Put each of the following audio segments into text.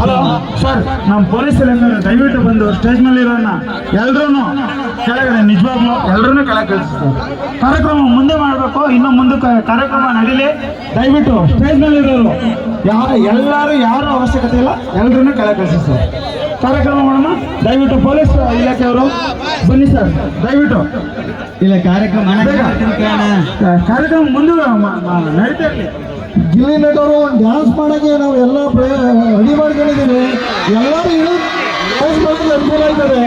Hello sir ನಮ್ಮ police ಇಲಾಖೆ ದಯವಿಟ್ಟು ಬಂದು ಸ್ಟೇಜ್ ಮೇಲೆ ಇರೋಣ ಎಲ್ರೂ ಕೆಳಗಡೆ ನಿಜವಾಗ್ಲು ಎಲ್ರೂ ಕೆಳಗೆ ಕಳಿಸ್ತಾರೆ. ಕಾರ್ಯಕ್ರಮ ಮುಂದೆ ಮಾಡಬೇಕು ಇನ್ನು ಮುಂದೆ ಕಾರ್ಯಕ್ರಮ ನಡೀಲಿ. ದಯವಿಟ್ಟು ಸ್ಟೇಜ್ ಮೇಲೆ ಇರೋರು ಯಾರು ಎಲ್ಲರೂ ಯಾರು ಅವಶ್ಯಕತೆ ಇಲ್ಲ ಎಲ್ರೂ ಕೆಳಗೆ ಕಳಿಸಿ ಸರ್. ಕಾರ್ಯಕ್ರಮ ಮಾಡೋಣ. ದಯವಿಟ್ಟು ಪೊಲೀಸ್ ಇಲಾಖೆಯವರು ಬನ್ನಿ ಸರ್. ದಯವಿಟ್ಟು. ಇಲ್ಲ ಕಾರ್ಯಕ್ರಮ. ಕಾರ್ಯಕ್ರಮ ಮುಂದೆ ನಡೀತಾ ಇರಲಿ. ಗಿಲ್ಲಿ ನಟರು ಡ್ಯಾನ್ಸ್ ಮಾಡೋಕ್ಕೆ ನಾವು ಎಲ್ಲ ರೆಡಿ ಮಾಡ್ಕೊಂಡಿದ್ದೀವಿ. ಎಲ್ಲರೂ ಇಳಿ ಡ್ಯಾನ್ಸ್ ಮಾಡೋಕ್ಕೆ ಅನುಕೂಲ ಆಗ್ತದೆ.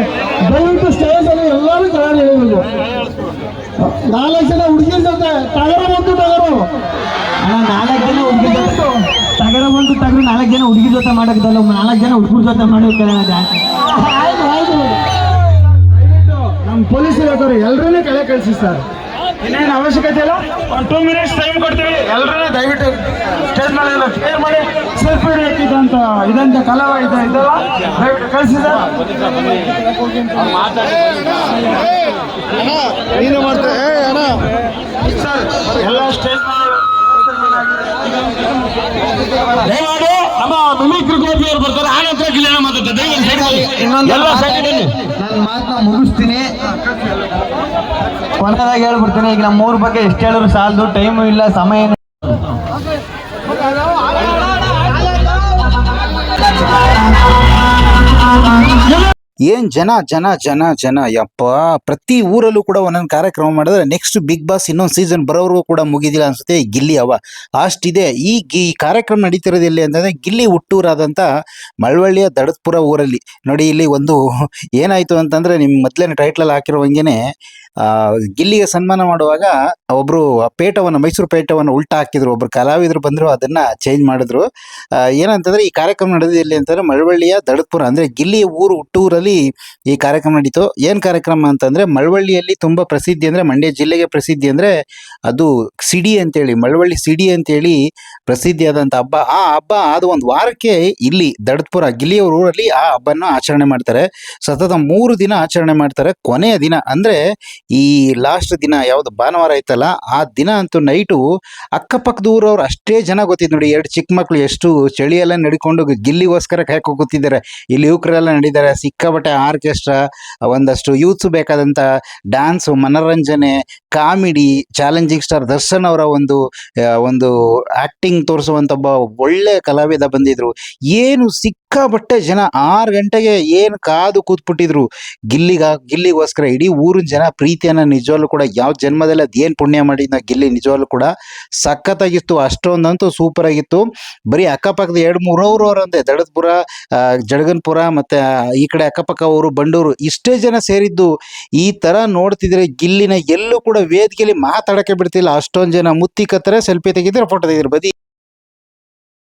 ದಯವಿಟ್ಟು ಸ್ಟೇಜ್ ಅಲ್ಲಿ ಎಲ್ಲರೂ ಕೆಳಗೆ ಹೇಳಬೇಕು. ನಾಲ್ಕು ಜನ ಹುಡುಗಿ ಜೊತೆ ಟಗರು ಬಂತು ಟಗರು. ಅಣ್ಣ ನಾಲ್ಕು ಜನ ಹುಡುಗಿ ಜೊತೆ ತಗರ ಬಂತು ತಗರು ನಾಲ್ಕು ಜನ ಹುಡುಗಿ ಜೊತೆ ಮಾಡೋಕ್ಕಲ್ಲ ನಾಲ್ಕು ಜನ ಹುಡುಗರ ಜೊತೆ ಮಾಡೋಕೆ ಆಯ್ತು ಆಯ್ತು. ನಮ್ಮ ಪೊಲೀಸ್ ಇಲಾಖೆಯವರು ಎಲ್ಲರನ್ನೂ ಕೆಳಗೆ ಕಳಿಸಿ ಸರ್ ಇನ್ನೇನು ಅವಶ್ಯಕತೆ ಇಲ್ಲ? ಒಂದು ಟೂ ಮಿನಿಟ್ಸ್ ಟೈಮ್ ಕೊಡ್ತೀವಿ. ಎಲ್ಲರೂ ದಯವಿಟ್ಟು ಸ್ಟೇಜ್ ಮೇಲೆ ಎಲ್ಲ ಕ್ಲಿಯರ್ ಮಾಡಿ ಸೆಲ್ಫಿ ಇದಂತ ಇದಂತ ಕಲಾವ ಇದೆ ಇದಲ್ಲ ದಯವಿಟ್ಟು ಕಳಿಸಿ ಸರ್. ಎಲ್ಲ ಸ್ಟೇಜ್ ದಯಮಾಡಿ ನಮ್ಮ ಮಿಮಿಕ್ರಿ ಗೋಪಿ ಅವರು ಬರ್ತಾರೆ ಆ ನಂತರ ಗಿಲ್ಲಿನ ಮಾತಾಡ್ತಾರೆ. ದಯವಿಟ್ಟು ಎಲ್ಲ side ಬನ್ನಿ. ನನ್ನ ಮಾತನ್ನ ಮುಗಿಸ್ತೀನಿ. ಕೊನೆಯದಾಗಿ ಹೇಳ್ಬಿಡ್ತೀನಿ ಈಗ ನಮ್ಮ ಊರ ಬಗ್ಗೆ ಎಷ್ಟು ಹೇಳಿದ್ರು ಸಾಲದು ಟೈಮ್ ಇಲ್ಲ ಸಮಯ ಇಲ್ಲ. ಏನ್ ಜನ ಜನ ಜನ ಜನ, ಯಪ್ಪ. ಪ್ರತಿ ಊರಲ್ಲೂ ಕೂಡ ಒಂದೊಂದು ಕಾರ್ಯಕ್ರಮ ಮಾಡಿದ್ರೆ ನೆಕ್ಸ್ಟ್ ಬಿಗ್ ಬಾಸ್ ಇನ್ನೊಂದು ಸೀಸನ್ ಬರೋವರೆಗೂ ಕೂಡ ಮುಗಿದಿಲ್ಲ ಅನ್ಸುತ್ತೆ. ಗಿಲ್ಲಿ ಅವ. ಅಷ್ಟಿದೆ ಈ ಈ ಕಾರ್ಯಕ್ರಮ ನಡೀತಿರೋದು ಇಲ್ಲಿ ಅಂತಂದ್ರೆ ಗಿಲ್ಲಿ ಹುಟ್ಟೂರಾದಂಥ ಮಳವಳ್ಳಿಯ ದಡತ್ಪುರ ಊರಲ್ಲಿ. ನೋಡಿ ಇಲ್ಲಿ ಒಂದು ಏನಾಯ್ತು ಅಂತಂದ್ರೆ ನಿಮ್ ಮೊದ್ಲೇನೆ ಟೈಟ್ಲಲ್ಲಿ ಹಾಕಿರೋ ಹಂಗೇನೆ ಆ, ಗಿಲ್ಲಿಗೆ ಸನ್ಮಾನ ಮಾಡುವಾಗ ಒಬ್ರು ಪೇಟವನ್ನ, ಮೈಸೂರು ಪೇಟವನ್ನ ಉಲ್ಟಾ ಹಾಕಿದ್ರು ಒಬ್ರು ಕಲಾವಿದರು ಬಂದ್ರು, ಅದನ್ನ ಚೇಂಜ್ ಮಾಡಿದ್ರು. ಏನಂತಂದ್ರೆ ಈ ಕಾರ್ಯಕ್ರಮ ನಡೆದಿದೆ ಇಲ್ಲಿ ಅಂತಂದ್ರೆ ಮಳವಳ್ಳಿಯ ದಡತ್ಪುರ ಅಂದ್ರೆ ಗಿಲ್ಲಿಯ ಊರು ಹುಟ್ಟೂರಲ್ಲಿ ಈ ಕಾರ್ಯಕ್ರಮ ನಡೀತು. ಏನ್ ಕಾರ್ಯಕ್ರಮ ಅಂತಂದ್ರೆ ಮಳವಳ್ಳಿಯಲ್ಲಿ ತುಂಬಾ ಪ್ರಸಿದ್ಧಿ ಅಂದ್ರೆ ಮಂಡ್ಯ ಜಿಲ್ಲೆಗೆ ಪ್ರಸಿದ್ಧಿ ಅಂದ್ರೆ ಅದು ಸಿಡಿ ಅಂತೇಳಿ, ಮಳವಳ್ಳಿ ಸಿಡಿ ಅಂತೇಳಿ ಆದಂತ ಹಬ್ಬ. ಆ ಹಬ್ಬ ಆದ ಒಂದು ವಾರಕ್ಕೆ ಇಲ್ಲಿ ದಡತ್ಪುರ ಗಿಲ್ಲಿಯವ್ರ ಊರಲ್ಲಿ ಆ ಹಬ್ಬನ ಆಚರಣೆ ಮಾಡ್ತಾರೆ. ಸತತ ಮೂರು ದಿನ ಆಚರಣೆ ಮಾಡ್ತಾರೆ. ಕೊನೆಯ ದಿನ ಅಂದ್ರೆ ಈ ಲಾಸ್ಟ್ ದಿನ ಯಾವ್ದು ಭಾನುವಾರ ಐತಲ್ಲ ಆ ದಿನ ಅಂತೂ ನೈಟು ಅಕ್ಕಪಕ್ಕದ ಊರವ್ರು ಅಷ್ಟೇ ಜನ ಗೊತ್ತಿದ್ ನೋಡಿ, ಎರಡು ಚಿಕ್ಕ ಮಕ್ಳು ಎಷ್ಟು ಚಳಿ ಎಲ್ಲ ನಡ್ಕೊಂಡು ಗಿಲ್ಲಿಗೋಸ್ಕರ ಕಾಯ್ಕೊ ಕೂತಿದ್ದಾರೆ. ಇಲ್ಲಿ ಯುವಕರೆಲ್ಲ ನಡೀತಾರೆ ಸಿಕ್ಕಾಪಟ್ಟೆ ಆರ್ಕೆಸ್ಟ್ರಾ, ಒಂದಷ್ಟು ಯೂತ್ಸ್ ಬೇಕಾದಂತ ಡ್ಯಾನ್ಸ್ ಮನೋರಂಜನೆ ಕಾಮಿಡಿ ಚಾಲೆಂಜಿಂಗ್ ಸ್ಟಾರ್ ದರ್ಶನ್ ಅವರ ಒಂದು ಒಂದು ಆಕ್ಟಿಂಗ್ ತೋರಿಸುವಂತ ಒಬ್ಬ ಒಳ್ಳೆ ಕಲಾವಿದ ಬಂದಿದ್ರು. ಏನು ಸಿಕ್ಕಾಪಟ್ಟೆ ಜನ ಆರು ಗಂಟೆಗೆ ಏನು ಕಾದು ಕೂತ್ಬಿಟ್ಟಿದ್ರು. ಗಿಲ್ಲಿಗ, ಗಿಲ್ಲಿಗೋಸ್ಕರ ಇಡೀ ಊರಿನ ಜನ ಪ್ರೀತಿಯನ್ನ ನಿಜವಾಗ್ಲೂ ಕೂಡ ಯಾವ ಜನ್ಮದಲ್ಲಿ ಅದೇನು ಪುಣ್ಯ ಮಾಡಿದ್ನ ಗಿಲ್ಲಿ ನಿಜವಾಗ್ಲೂ ಕೂಡ ಸಖತ್ತಾಗಿತ್ತು, ಅಷ್ಟೊಂದಂತೂ ಸೂಪರ್ ಆಗಿತ್ತು ಬರೀ ಅಕ್ಕಪಕ್ಕದ ಎರಡು ಮೂರು ಊರವ್ರು ಅಂದೆ ದಡದ್ಪುರ ಜಡಗನ್ಪುರ ಮತ್ತೆ ಈ ಕಡೆ ಅಕ್ಕಪಕ್ಕ ಊರು ಬಂಡೂರು, ಇಷ್ಟೇ ಜನ ಸೇರಿದ್ದು. ಈ ತರ ನೋಡ್ತಿದ್ರೆ ಗಿಲ್ಲಿನ ಎಲ್ಲೂ ಕೂಡ ವೇದಿಕೆಯಲ್ಲಿ ಮಾತಾಡಕ್ಕೆ ಬಿಡ್ತಿಲ್ಲ. ಅಷ್ಟೊಂದು ಜನ ಮುತ್ತಿ ಸೆಲ್ಫಿ ತೆಗಿದ್ರೆ ಫೋಟೋ ತೆಗಿದ್ರು ಬದಿ.